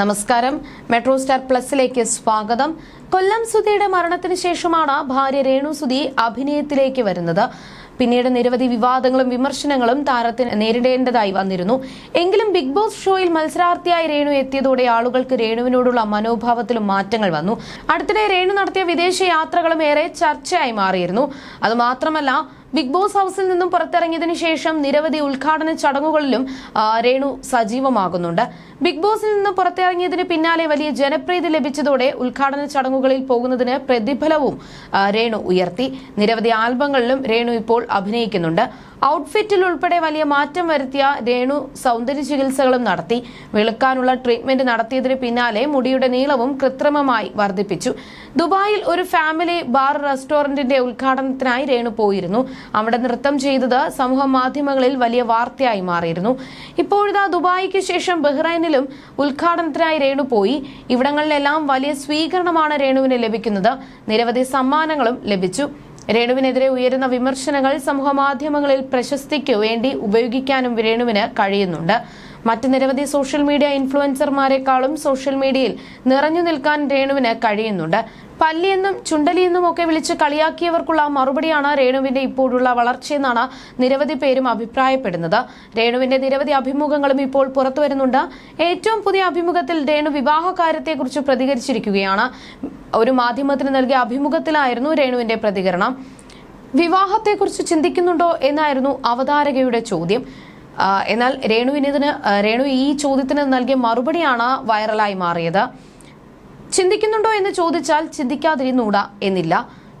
നമസ്കാരം. Metro star പ്ലസിലേക്ക് സ്വാഗതം. കൊല്ലം സുധിയുടെ മരണത്തിന് ശേഷമാണ് ഭാര്യ രേണു സുധി അഭിനയത്തിലേക്ക് വരുന്നത്. പിന്നീട് നിരവധി വിവാദങ്ങളും വിമർശനങ്ങളും താരത്തിന് നേരിടേണ്ടതായി വന്നിരുന്നു. എങ്കിലും ബിഗ് ബോസ് ഷോയിൽ മത്സരാർത്ഥിയായി രേണു എത്തിയതോടെ ആളുകൾക്ക് രേണുവിനോടുള്ള മനോഭാവത്തിലും മാറ്റങ്ങൾ വന്നു. അടുത്തിടെ രേണു നടത്തിയ വിദേശ യാത്രകളും ഏറെ ചർച്ചയായി മാറിയിരുന്നു. അതുമാത്രമല്ല ബിഗ് ബോസ് ഹൗസിൽ നിന്നും പുറത്തിറങ്ങിയതിനു ശേഷം നിരവധി ഉദ്ഘാടന ചടങ്ങുകളിലും രേണു സജീവമാകുന്നുണ്ട്. ബിഗ് ബോസിൽ നിന്ന് പുറത്തിറങ്ങിയതിന് പിന്നാലെ വലിയ ജനപ്രീതി ലഭിച്ചതോടെ ഉദ്ഘാടന ചടങ്ങുകളിൽ പോകുന്നതിന് പ്രതിഫലവും രേണു ഉയർത്തി. നിരവധി ആൽബങ്ങളിലും രേണു ഇപ്പോൾ അഭിനയിക്കുന്നുണ്ട്. ഔട്ട്ഫിറ്റിൽ ഉൾപ്പെടെ വലിയ മാറ്റം വരുത്തിയ രേണു സൗന്ദര്യ ചികിത്സകളും നടത്തി. വെളുക്കാനുള്ള ട്രീറ്റ്മെന്റ് നടത്തിയതിന് പിന്നാലെ മുടിയുടെ നീളവും കൃത്രിമമായി വർദ്ധിപ്പിച്ചു. ദുബായിൽ ഒരു ഫാമിലി ബാർ റെസ്റ്റോറന്റിന്റെ ഉദ്ഘാടനത്തിനായി രേണു പോയിരുന്നു. അവിടെ നൃത്തം ചെയ്തത് സമൂഹ മാധ്യമങ്ങളിൽ വലിയ വാർത്തയായി മാറിയിരുന്നു. ഇപ്പോഴിതാ ദുബായിക്ക് ശേഷം ബഹ്റൈനിലും ഉദ്ഘാടനത്തിനായി രേണു പോയി. ഇവിടങ്ങളിലെല്ലാം വലിയ സ്വീകരണമാണ് രേണുവിന് ലഭിക്കുന്നത്. നിരവധി സമ്മാനങ്ങളും ലഭിച്ചു. രേണുവിനെതിരെ ഉയരുന്ന വിമർശനങ്ങൾ സമൂഹ മാധ്യമങ്ങളിൽ പ്രശസ്തിക്ക് വേണ്ടി ഉപയോഗിക്കാനും രേണുവിന് കഴിയുന്നുണ്ട്. മറ്റ് നിരവധി സോഷ്യൽ മീഡിയ ഇൻഫ്ലുവൻസർമാരെക്കാളും സോഷ്യൽ മീഡിയയിൽ നിറഞ്ഞു നിൽക്കാൻ രേണുവിന് കഴിയുന്നുണ്ട്. പല്ലിയെന്നും ചുണ്ടലിയെന്നും ഒക്കെ വിളിച്ച് കളിയാക്കിയവർക്കുള്ള മറുപടിയാണ് രേണുവിന്റെ ഇപ്പോഴുള്ള വളർച്ചയെന്നാണ് നിരവധി പേരും അഭിപ്രായപ്പെടുന്നത്. രേണുവിന്റെ നിരവധി അഭിമുഖങ്ങളും ഇപ്പോൾ പുറത്തുവരുന്നുണ്ട്. ഏറ്റവും പുതിയ അഭിമുഖത്തിൽ രേണു വിവാഹ കാര്യത്തെക്കുറിച്ച് പ്രതികരിച്ചിരിക്കുകയാണ്. ഒരു മാധ്യമത്തിന് നൽകിയ അഭിമുഖത്തിലായിരുന്നു രേണുവിന്റെ പ്രതികരണം. വിവാഹത്തെക്കുറിച്ച് ചിന്തിക്കുന്നുണ്ടോ എന്നായിരുന്നു അവതാരകയുടെ ചോദ്യം. എന്നാൽ രേണുവിന് ഇതിന് രേണു ഈ ചോദ്യത്തിന് നൽകിയ മറുപടിയാണ് വൈറലായി മാറിയത്. ചിന്തിക്കുന്നുണ്ടോ എന്ന് ചോദിച്ചാൽ ചിന്തിക്കാതിരുന്നൂടാ എന്നില്ല.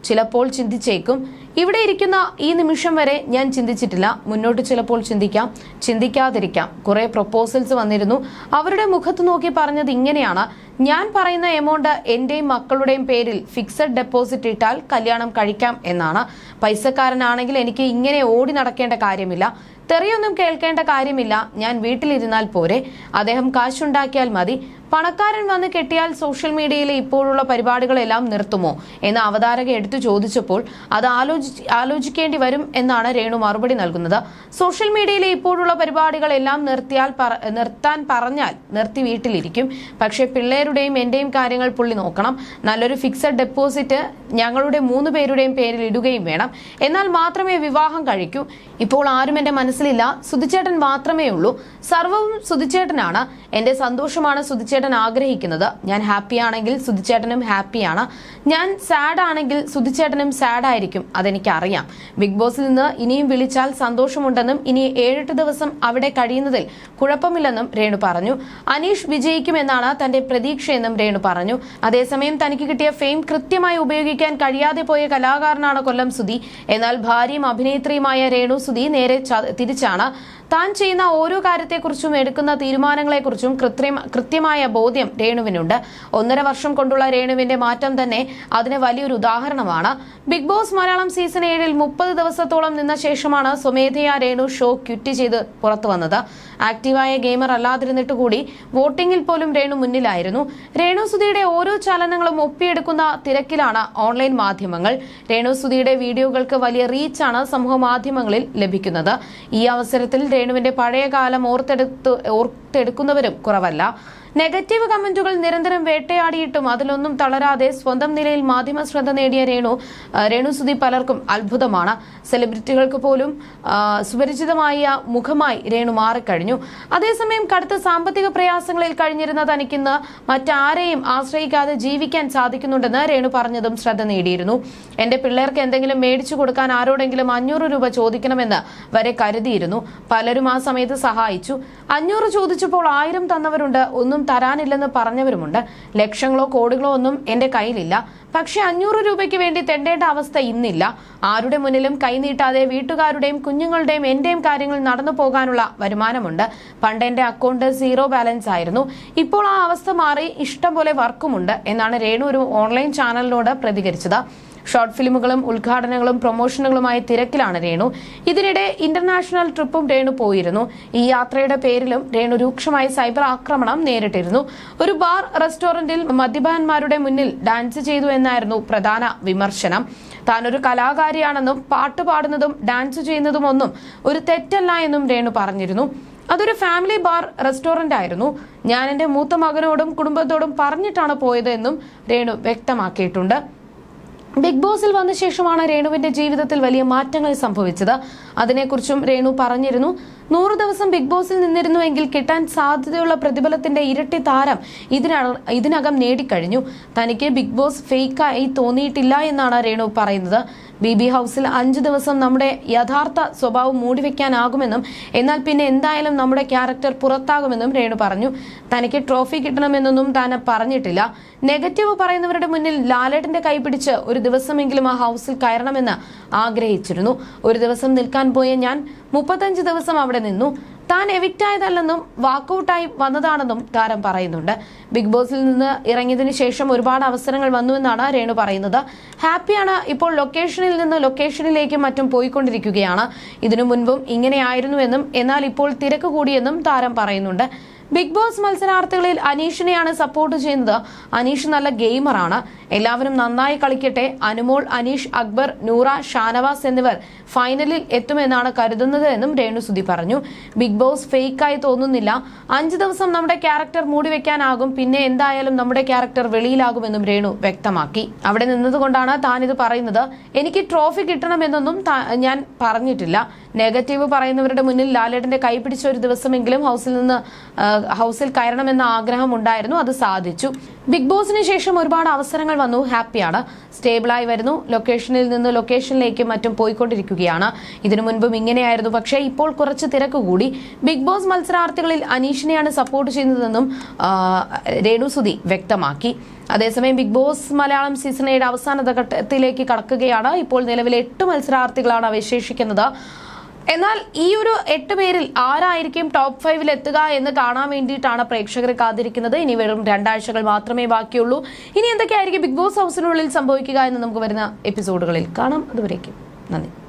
ചിലപ്പോൾ ചിന്തിച്ചേക്കും. ഇവിടെ ഇരിക്കുന്ന ഈ നിമിഷം വരെ ഞാൻ ചിന്തിച്ചിട്ടില്ല. മുന്നോട്ട് ചിലപ്പോൾ ചിന്തിക്കാം. ചിന്തിക്കാതിരിക്കാം. കുറെ പ്രൊപ്പോസൽസ് വന്നിരുന്നു. അവരുടെ മുഖത്ത് നോക്കി പറഞ്ഞത് ഇങ്ങനെയാണ്. ഞാൻ പറയുന്ന എമൗണ്ട് എന്റെയും മക്കളുടെയും പേരിൽ ഫിക്സഡ് ഡെപ്പോസിറ്റ് ഇട്ടാൽ കല്യാണം കഴിക്കാം എന്നാണ്. പൈസക്കാരനാണെങ്കിൽ എനിക്ക് ഇങ്ങനെ ഓടി നടക്കേണ്ട കാര്യമില്ല. തെറിയൊന്നും കേൾക്കേണ്ട കാര്യമില്ല. ഞാൻ വീട്ടിലിരുന്നാൽ പോരെ. അദ്ദേഹം കാശുണ്ടാക്കിയാൽ മതി. പണക്കാരൻ വന്ന് കെട്ടിയാൽ സോഷ്യൽ മീഡിയയിലെ ഇപ്പോഴുള്ള പരിപാടികളെല്ലാം നിർത്തുമോ എന്ന് അവതാരക എടുത്തു ചോദിച്ചപ്പോൾ അത് ആലോചി ആലോചിക്കേണ്ടി വരും എന്നാണ് രേണു മറുപടി നൽകുന്നത്. സോഷ്യൽ മീഡിയയിലെ ഇപ്പോഴുള്ള പരിപാടികളെല്ലാം നിർത്തിയാൽ നിർത്താൻ പറഞ്ഞാൽ നിർത്തി വീട്ടിലിരിക്കും. പക്ഷേ പിള്ളേരുടെയും എന്റെയും കാര്യങ്ങൾ പുള്ളി നോക്കണം. നല്ലൊരു ഫിക്സഡ് ഡെപ്പോസിറ്റ് ഞങ്ങളുടെ മൂന്ന് പേരുടെയും പേരിൽ ഇടുകയും വേണം. എന്നാൽ മാത്രമേ വിവാഹം കഴിക്കൂ. ഇപ്പോൾ ആരും എന്റെ മനസ്സിലില്ല. സുധിച്ചേട്ടൻ മാത്രമേ ഉള്ളൂ. സർവവും സുധിച്ചേട്ടനാണ്. എന്റെ സന്തോഷമാണ് സുധിച്ചേട്ടൻ ആഗ്രഹിക്കുന്നത്. ഞാൻ ഹാപ്പി ആണെങ്കിൽ സുധിച്ചേട്ടനും ഹാപ്പിയാണ് ഞാൻ സാഡ് ആണെങ്കിൽ സുധിച്ചേട്ടനും സാഡ് ആയിരിക്കും. അതെനിക്കറിയാം. ബിഗ് ബോസിൽ നിന്ന് ഇനിയും വിളിച്ചാൽ സന്തോഷമുണ്ടെന്നും ഇനി ഏഴെട്ട് ദിവസം അവിടെ കഴിയുന്നതിൽ കുഴപ്പമില്ലെന്നും രേണു പറഞ്ഞു. അനീഷ് വിജയിക്കുമെന്നാണ് തന്റെ പ്രതീക്ഷയെന്നും രേണു പറഞ്ഞു. അതേസമയം തനിക്ക് കിട്ടിയ ഫെയിം കൃത്യമായി ഉപയോഗിക്കാൻ കഴിയാതെ പോയ കലാകാരനാണ് കൊല്ലം സുധി. എന്നാൽ ഭാര്യയും അഭിനേത്രിയുമായ രേണു സുധി നേരെ തിരിച്ചാണ്. താൻ ചെയ്യുന്ന ഓരോ കാര്യത്തെക്കുറിച്ചും എടുക്കുന്ന തീരുമാനങ്ങളെക്കുറിച്ചും കൃത്രിമ കൃത്യമായ ബോധ്യം രേണുവിനുണ്ട്. ഒന്നര വർഷം കൊണ്ടുള്ള രേണുവിന്റെ മാറ്റം തന്നെ അതിന് വലിയൊരു ഉദാഹരണമാണ്. ബിഗ് ബോസ് മലയാളം സീസൺ ഏഴിൽ മുപ്പത് ദിവസത്തോളം നിന്ന ശേഷമാണ് സ്വമേധയാ രേണു ഷോ ക്വിറ്റ് ചെയ്ത് പുറത്തു വന്നത്. ആക്റ്റീവായ ഗെയിമർ അല്ലാതിരുന്നിട്ട് കൂടി വോട്ടിംഗിൽ പോലും രേണു മുന്നിലായിരുന്നു. രേണു സുധിയുടെ ഓരോ ചലനങ്ങളും ഒപ്പിയെടുക്കുന്ന തിരക്കിലാണ് ഓൺലൈൻ മാധ്യമങ്ങൾ. രേണു സുധിയുടെ വീഡിയോകൾക്ക് വലിയ റീച്ചാണ് സമൂഹ മാധ്യമങ്ങളിൽ ലഭിക്കുന്നത്. ഈ അവസരത്തിൽ രേണുവിന്റെ പഴയകാലം ഓർത്തെടുത്ത് ഓർത്തെടുക്കുന്നവരും കുറവല്ല. നെഗറ്റീവ് കമന്റുകൾ നിരന്തരം വേട്ടയാടിയിട്ടും അതിലൊന്നും തളരാതെ സ്വന്തം നിലയിൽ മാധ്യമ ശ്രദ്ധ നേടിയ രേണു രേണുസുതി പലർക്കും അത്ഭുതമാണ്. സെലിബ്രിറ്റികൾക്ക് പോലും സുപരിചിതമായ മുഖമായി രേണു മാറിക്കഴിഞ്ഞു. അതേസമയം കടുത്ത സാമ്പത്തിക പ്രയാസങ്ങളിൽ കഴിഞ്ഞിരുന്ന തനിക്കിന്ന് മറ്റാരെയും ആശ്രയിക്കാതെ ജീവിക്കാൻ സാധിക്കുന്നുണ്ടെന്ന് രേണു പറഞ്ഞതും ശ്രദ്ധ നേടിയിരുന്നു. എന്റെ പിള്ളേർക്ക് എന്തെങ്കിലും മേടിച്ചു കൊടുക്കാൻ ആരോടെങ്കിലും അഞ്ഞൂറ് രൂപ ചോദിക്കണമെന്ന് വരെ കരുതിയിരുന്നു. പലരും ആ സമയത്ത് സഹായിച്ചു. അഞ്ഞൂറ് ചോദിച്ചപ്പോൾ ആയിരം തന്നവരുണ്ട് ഒന്നും തരാനില്ലെന്ന് പറഞ്ഞവരുമുണ്ട്. ലക്ഷങ്ങളോ കോടികളോ ഒന്നും എന്റെ കയ്യിലില്ല. പക്ഷെ അഞ്ഞൂറ് രൂപയ്ക്ക് വേണ്ടി തെണ്ടേണ്ട അവസ്ഥ ഇന്നില്ല. ആരുടെ മുന്നിലും കൈനീട്ടാതെ വീട്ടുകാരുടെയും കുഞ്ഞുങ്ങളുടെയും എന്റെയും കാര്യങ്ങൾ നടന്നു പോകാനുള്ള വരുമാനമുണ്ട്. പണ്ട് എന്റെ അക്കൗണ്ട് സീറോ ബാലൻസ് ആയിരുന്നു. ഇപ്പോൾ ആ അവസ്ഥ മാറി ഇഷ്ടം പോലെ വർക്കുമുണ്ട് എന്നാണ് രേണു ഒരു ഓൺലൈൻ ചാനലിനോട് പ്രതികരിച്ചത്. ഷോർട്ട് ഫിലിമുകളും ഉദ്ഘാടനങ്ങളും പ്രൊമോഷനുകളുമായി തിരക്കിലാണ് രേണു. ഇതിനിടെ ഇന്റർനാഷണൽ ട്രിപ്പും രേണു പോയിരുന്നു. ഈ യാത്രയുടെ പേരിലും രേണു രൂക്ഷമായ സൈബർ ആക്രമണം നേരിട്ടിരുന്നു. ഒരു ബാർ റെസ്റ്റോറന്റിൽ മദ്യപാന്മാരുടെ മുന്നിൽ ഡാൻസ് ചെയ്തു എന്നായിരുന്നു പ്രധാന വിമർശനം. താൻ ഒരു കലാകാരിയാണെന്നും പാട്ട് പാടുന്നതും ഡാൻസ് ചെയ്യുന്നതും ഒന്നും ഒരു തെറ്റല്ല എന്നും രേണു പറഞ്ഞിരുന്നു. അതൊരു ഫാമിലി ബാർ റെസ്റ്റോറന്റ് ആയിരുന്നു. ഞാൻ എന്റെ മൂത്ത മകനോടും കുടുംബത്തോടും പറഞ്ഞിട്ടാണ് പോയത് എന്നും രേണു വ്യക്തമാക്കിയിട്ടുണ്ട്. ബിഗ് ബോസിൽ വന്ന ശേഷമാണ് രേണുവിന്റെ ജീവിതത്തിൽ വലിയ മാറ്റങ്ങൾ സംഭവിച്ചത്. അതിനെക്കുറിച്ചും രേണു പറഞ്ഞിരുന്നു. നൂറ് ദിവസം ബിഗ് ബോസിൽ നിന്നിരുന്നുവെങ്കിൽ കിട്ടാൻ സാധ്യതയുള്ള പ്രതിഫലത്തിന്റെ ഇരട്ടി താരം ഇതിനകം നേടിക്കഴിഞ്ഞു. തനിക്ക് ബിഗ് ബോസ് ഫേക്കായി തോന്നിയിട്ടില്ല എന്നാണ് രേണു പറയുന്നത്. ബി ബി ഹൗസിൽ അഞ്ചു ദിവസം നമ്മുടെ യഥാർത്ഥ സ്വഭാവം മൂടിവെക്കാനാകുമെന്നും എന്നാൽ പിന്നെ എന്തായാലും നമ്മുടെ ക്യാരക്ടർ പുറത്താകുമെന്നും രേണു പറഞ്ഞു. തനിക്ക് ട്രോഫി കിട്ടണമെന്നൊന്നും താൻ പറഞ്ഞിട്ടില്ല. നെഗറ്റീവ് പറയുന്നവരുടെ മുന്നിൽ ലാലേട്ടന്റെ കൈപിടിച്ച് ഒരു ദിവസമെങ്കിലും ആ ഹൗസിൽ കയറണമെന്ന് ആഗ്രഹിച്ചിരുന്നു. ഒരു ദിവസം നിൽക്കാൻ പോയ ഞാൻ മുപ്പത്തഞ്ച് ദിവസം അവിടെ നിന്നു. താൻ എവിക്റ്റ് ആയതല്ലെന്നും വാക്കൌട്ടായി വന്നതാണെന്നും താരം പറയുന്നുണ്ട്. ബിഗ് ബോസിൽ നിന്ന് ഇറങ്ങിയതിന് ശേഷം ഒരുപാട് അവസരങ്ങൾ വന്നുവെന്നാണ് രേണു പറയുന്നത്. ഹാപ്പിയാണ് ഇപ്പോൾ ലൊക്കേഷനിൽ നിന്ന് ലൊക്കേഷനിലേക്കും മറ്റും പോയിക്കൊണ്ടിരിക്കുകയാണ്. ഇതിനു മുൻപും ഇങ്ങനെയായിരുന്നുവെന്നും എന്നാൽ ഇപ്പോൾ തിരക്ക് കൂടിയെന്നും താരം പറയുന്നുണ്ട്. ബിഗ് ബോസ് മത്സരാർത്ഥികളിൽ അനീഷിനെയാണ് സപ്പോർട്ട് ചെയ്യുന്നത്. അനീഷ് നല്ല ഗെയിമറാണ് എല്ലാവരും നന്നായി കളിക്കട്ടെ. അനുമോൾ അനീഷ് അക്ബർ നൂറ ഷാനവാസ് എന്നിവർ ഫൈനലിൽ എത്തുമെന്നാണ് കരുതുന്നത് എന്നും രേണുസുതി പറഞ്ഞു. ബിഗ് ബോസ് ഫേക്കായി തോന്നുന്നില്ല. അഞ്ചു ദിവസം നമ്മുടെ ക്യാരക്ടർ മൂടി മൂടിവെക്കാനാകും പിന്നെ എന്തായാലും നമ്മുടെ ക്യാരക്ടർ വെളിയിലാകുമെന്നും രേണു വ്യക്തമാക്കി. അവിടെ നിന്നതുകൊണ്ടാണ് താനിത് പറയുന്നത്. എനിക്ക് ട്രോഫി കിട്ടണമെന്നൊന്നും ഞാൻ പറഞ്ഞിട്ടില്ല. നെഗറ്റീവ് പറയുന്നവരുടെ മുന്നിൽ ലാലേട്ടന്റെ കൈ പിടിച്ച ഒരു ദിവസമെങ്കിലും ഹൗസിൽ നിന്ന് ഹൗസിൽ കയറണമെന്ന ആഗ്രഹം ഉണ്ടായിരുന്നു. അത് സാധിച്ചു. ബിഗ് ബോസിന് ശേഷം ഒരുപാട് അവസരങ്ങൾ വന്നു. ഹാപ്പിയാണ്. സ്റ്റേബിളായി വരുന്നു. ലൊക്കേഷനിൽ നിന്ന് ലൊക്കേഷനിലേക്കും മറ്റും പോയിക്കൊണ്ടിരിക്കുകയാണ്. ഇതിനു മുൻപും ഇങ്ങനെയായിരുന്നു. പക്ഷേ ഇപ്പോൾ കുറച്ച് തിരക്ക് കൂടി. ബിഗ് ബോസ് മത്സരാർത്ഥികളിൽ അനീഷിനെയാണ് സപ്പോർട്ട് ചെയ്യുന്നതെന്നും രേണുസുതി വ്യക്തമാക്കി. അതേസമയം ബിഗ് ബോസ് മലയാളം സീസൺ ഏഴ് അവസാന ഘട്ടത്തിലേക്ക് കടക്കുകയാണ്. ഇപ്പോൾ നിലവിലെ എട്ട് മത്സരാർത്ഥികളാണ് അവശേഷിക്കുന്നത്. എന്നാൽ ഈ ഒരു എട്ട് പേരിൽ ആരായിരിക്കും ടോപ്പ് ഫൈവിൽ എത്തുക എന്ന് കാണാൻ വേണ്ടിയിട്ടാണ് പ്രേക്ഷകർ കാത്തിരിക്കുന്നത്. ഇനി വെറും രണ്ടാഴ്ചകൾ മാത്രമേ ബാക്കിയുള്ളൂ. ഇനി എന്തൊക്കെയായിരിക്കും ബിഗ് ബോസ് ഹൗസിനുള്ളിൽ സംഭവിക്കുക എന്ന് നമുക്ക് വരുന്ന എപ്പിസോഡുകളിൽ കാണാം. അതുവരേക്കും നന്ദി.